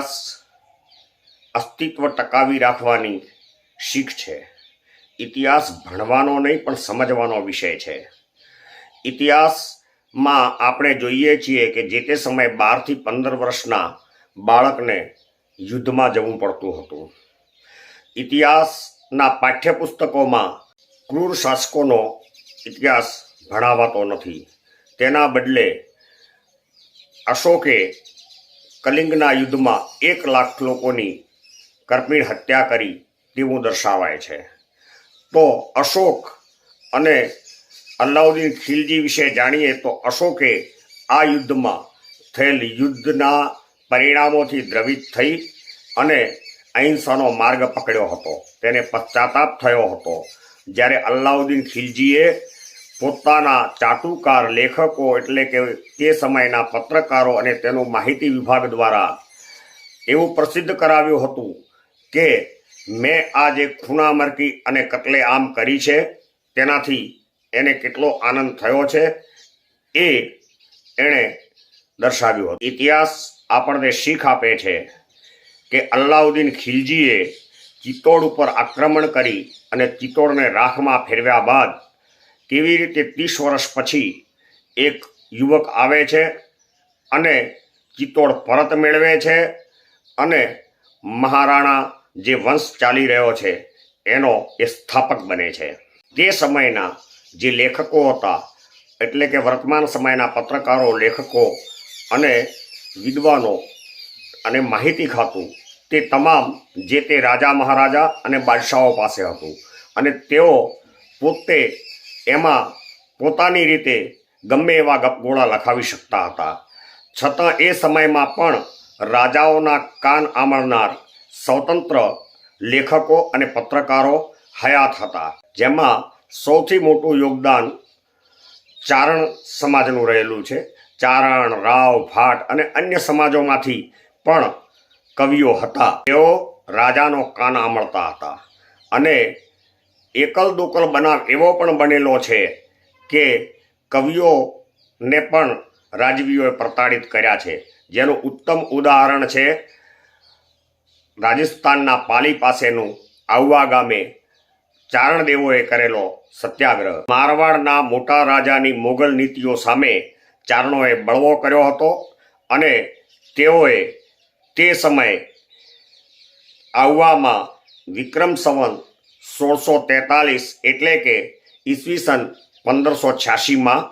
ઇતિહાસ અસ્તિત્વ ટકાવી રાખવાની શીખ છે. ઇતિહાસ ભણવાનો નહીં, પણ સમજવાનો વિષય છે. ઇતિહાસમાં આપણે જોઈએ છીએ કે જે તે સમયે બારથી પંદર વર્ષના બાળકને યુદ્ધમાં જવું પડતું હતું. ઇતિહાસના પાઠ્યપુસ્તકોમાં ક્રૂર શાસકોનો ઇતિહાસ ભણાવાતો નથી. તેના બદલે અશોકે કલિંગના યુદ્ધમાં એક લાખ લોકોની કરપીણ હત્યા કરી તેવું દર્શાવાય છે. તો અશોક અને અલ્લાઉદ્દીન ખિલજી વિશે જાણીએ તો અશોકે આ યુદ્ધમાં થયેલ યુદ્ધના પરિણામોથી દ્રવિત થઈ અને અહિંસાનો માર્ગ પકડ્યો હતો. તેને પશ્ચાતાપ થયો હતો. જ્યારે અલ્લાઉદ્દીન ખિલજીએ પોતાના ચાટુકાર લેખકો એટલે કે તે સમયના પત્રકારો અને તેનું માહિતી વિભાગ દ્વારા એવું પ્રસિદ્ધ કરાવ્યું હતું કે મેં આ જે ખૂણામરકી અને કતલેઆમ કરી છે, તેનાથી એને કેટલો આનંદ થયો છે એ એણે દર્શાવ્યું હતું. ઇતિહાસ આપણને શીખ આપે છે કે અલ્લાઉદ્દીન ખિલજીએ ચિત્તોડ ઉપર આક્રમણ કરી અને ચિત્તોડને રાખમાં ફેરવ્યા બાદ કેવી રીતે ત્રીસ વર્ષ પછી એક યુવક આવે છે અને ચિત્તોડ પરત મેળવે છે અને મહારાણા જે વંશ ચાલી રહ્યો છે, એનો એ સ્થાપક બને છે. તે સમયના જે લેખકો હતા, એટલે કે વર્તમાન સમયના પત્રકારો, લેખકો અને વિદ્વાનો અને માહિતી ખાતું, તે તમામ જે તે રાજા મહારાજા અને બાદશાહો પાસે હતું અને તેઓ પોતે એમાં પોતાની રીતે ગમે એવા ગપગોળા લખાવી શકતા હતા. છતાં એ સમયમાં પણ રાજાઓના કાન આમળનાર સ્વતંત્ર લેખકો અને પત્રકારો હયાત હતા, જેમાં સૌથી મોટું યોગદાન ચારણ સમાજનું રહેલું છે. ચારણ, રાવ, ભાટ અને અન્ય સમાજોમાંથી પણ કવિઓ હતા. તેઓ રાજાનો કાન આમળતા હતા અને એકલ દોકલ બનાવ એવો પણ બનેલો છે કે કવિઓને પણ રાજવીઓએ પ્રતાડિત કર્યા છે. જેનું ઉત્તમ ઉદાહરણ છે રાજસ્થાનના પાલી પાસેનું આવવા ગામે ચારણદેવોએ કરેલો સત્યાગ્રહ. મારવાડના મોટા રાજાની મોગલ નીતિઓ સામે ચારણોએ બળવો કર્યો હતો અને તેઓએ તે સમયે આવવામાં વિક્રમ સંવંત સોળસો તેતાલીસ એટલે કે ઈસવીસન પંદરસો છ્યાસીમાં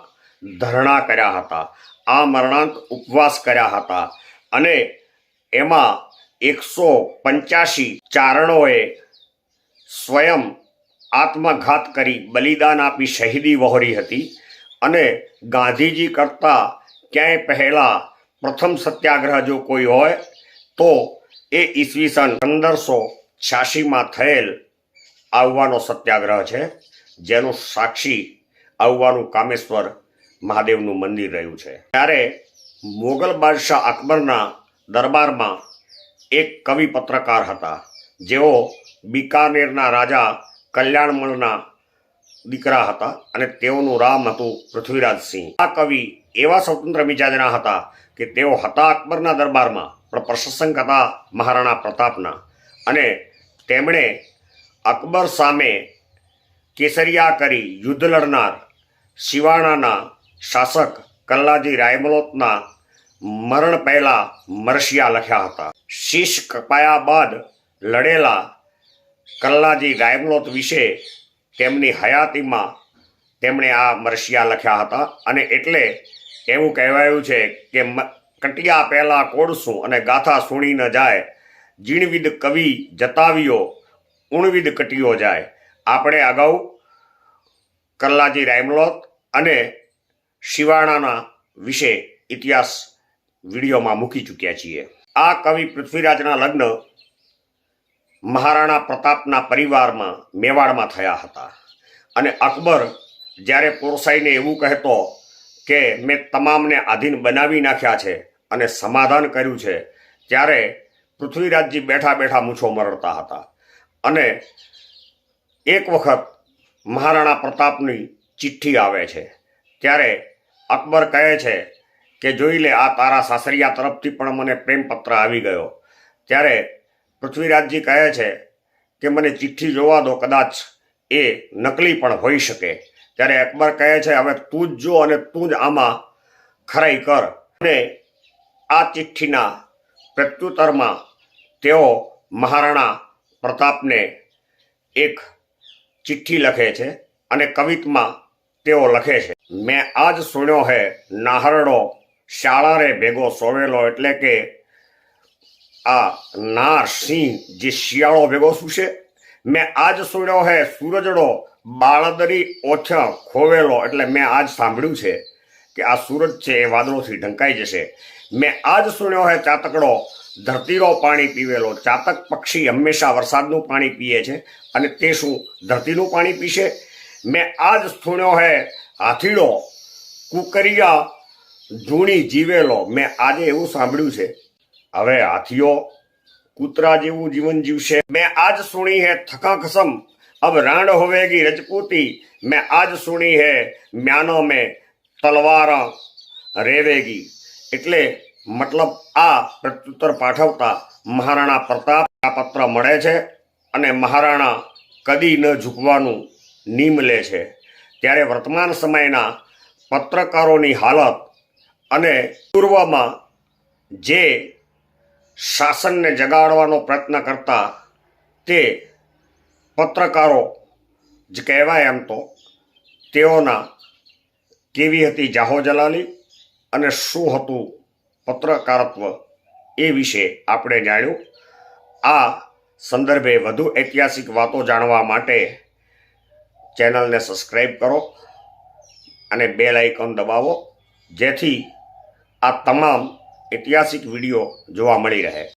ધરણા કર્યા હતા. આ મરણાંક ઉપવાસ કર્યા હતા અને એમાં એકસો પંચ્યાસી ચારણોએ સ્વયં આત્મઘાત કરી બલિદાન આપી શહીદી વહોરી હતી અને ગાંધીજી કરતાં ક્યાંય પહેલાં પ્રથમ સત્યાગ્રહ જો કોઈ હોય તો એ ઈસવીસન પંદરસો છ્યાસીમાં થયેલ આવવાનો સત્યાગ્રહ છે, જેનું સાક્ષી આવવાનું કામેશ્વર મહાદેવનું મંદિર રહ્યું છે. ત્યારે મોગલ બાદશાહ અકબરના દરબારમાં એક કવિ પત્રકાર હતા. જેઓ બિકાનેરના રાજા કલ્યાણમલના દીકરા હતા અને તેઓનું રામ હતું પૃથ્વીરાજસિંહ આ કવિ એવા સ્વતંત્ર મિજાજના હતા કે તેઓ હતા અકબરના દરબારમાં, પણ પ્રશંસક હતા મહારાણા પ્રતાપના. અને તેમણે અકબર સામે કેસરિયા કરી યુદ્ધ લડનાર શિવાણાના શાસક કલ્લાજી રાયમલોતના મરણ પહેલા મરશિયા લખ્યા હતા. શીશ કપાયા બાદ લડેલા કલ્લાજી રાયમલોત વિશે તેમની હયાતીમાં તેમણે આ મરશિયા લખ્યા હતા અને એટલે એવું કહેવાયું છે કે કટિયા પહેલા કોડશું અને ગાથા સુણી ન જાય. જીણવિદ કવિ જતાવ્યો ઉણવિદ કટીઓ જાય. આપણે અગાઉ કલ્લાજી રાયમલોત અને શિવાણાના વિશે ઇતિહાસ વિડીયોમાં મૂકી ચૂક્યા છીએ. આ કવિ પૃથ્વીરાજના લગ્ન મહારાણા પ્રતાપના પરિવારમાં મેવાડમાં થયા હતા. અને અકબર જ્યારે પોરસાઈને એવું કહેતો કે, મેં તમામને આધીન બનાવી નાખ્યા છે અને સમાધાન કર્યું છે, ત્યારે પૃથ્વીરાજજી બેઠા બેઠા મૂછો મરડતા હતા. અને એક વખત મહારાણા પ્રતાપની ચિઠ્ઠી આવે છે. ત્યારે અકબર કહે છે કે, જોઈ લે, આ તારા સાસરિયા તરફથી પણ મને પ્રેમપત્ર આવી ગયો. ત્યારે પૃથ્વીરાજજી કહે છે કે, મને ચિઠ્ઠી જોવા દો, કદાચ એ નકલી પણ હોઈ શકે. ત્યારે અકબર કહે છે, હવે તું જ જો અને તું જ આમાં ખરાઈ કર. અને આ ચિઠ્ઠીના પ્રત્યુત્તરમાં તેઓ મહારાણા પ્રતાપને એક ચિઠ્ઠી લખે છે અને કવિતમાં તેઓ લખે છે, મેં આજ સુણ્યો હે, નાહરડો શાળા રે ભેગો સોવેલો એટલે કે આ નાર સિંહ જે શિયાળો ભેગો શું છે મેં આજ સુણ્યો હે, સૂરજડો, બાળદરી ઓછા ખોવેલો એટલે મેં આજ સાંભળ્યું છે કે આ સૂરજ છે એ વાદળોથી ઢંકાઈ જશે. મેં આજ સુણ્યો હે, ચાતકડો ધરતીનો પાણી પીવેલો. ચાતક પક્ષી હંમેશા વરસાદનું પાણી પીએ છે અને તે શું? ધરતીનું પાણી પીશે? મેં આજ સુણ્યો હે, હાથીડો, કુકરિયા જૂણી જીવેલો. મેં આજે એવું સાંભળ્યું છે. હવે હાથીઓ, કૂતરા જેવું જીવન જીવશે. મેં આજ સુણી હે થકા ખસમ અબ રાંડ હોવેગી રજપૂતી. મેં આજ સુણી હે મ્યાનો મેં તલવાર રેવેગી. એટલે મતલબ આ પ્રત્યુત્તર પાઠવતા મહારાણા પ્રતાપ આ પત્ર મળે છે અને મહારાણા કદી ન ઝૂકવાનું નિયમ લે છે. ત્યારે વર્તમાન સમયના પત્રકારોની હાલત અને પૂર્વમાં જે શાસનને જગાડવાનો પ્રયત્ન કરતા તે પત્રકારો જ કહેવાય એમ તો. તેઓના કેવી હતી જાહો જલાલી અને શું હતું પત્રકારત્વ એ વિશે આપણે જાણ્યું. આ સંદર્ભે વધુ ઐતિહાસિક વાતો જાણવા માટે ચેનલને સબસ્ક્રાઈબ કરો અને બેલ આઇકન દબાવો, જેથી આ તમામ ઐતિહાસિક વીડિયો જોવા મળી રહે.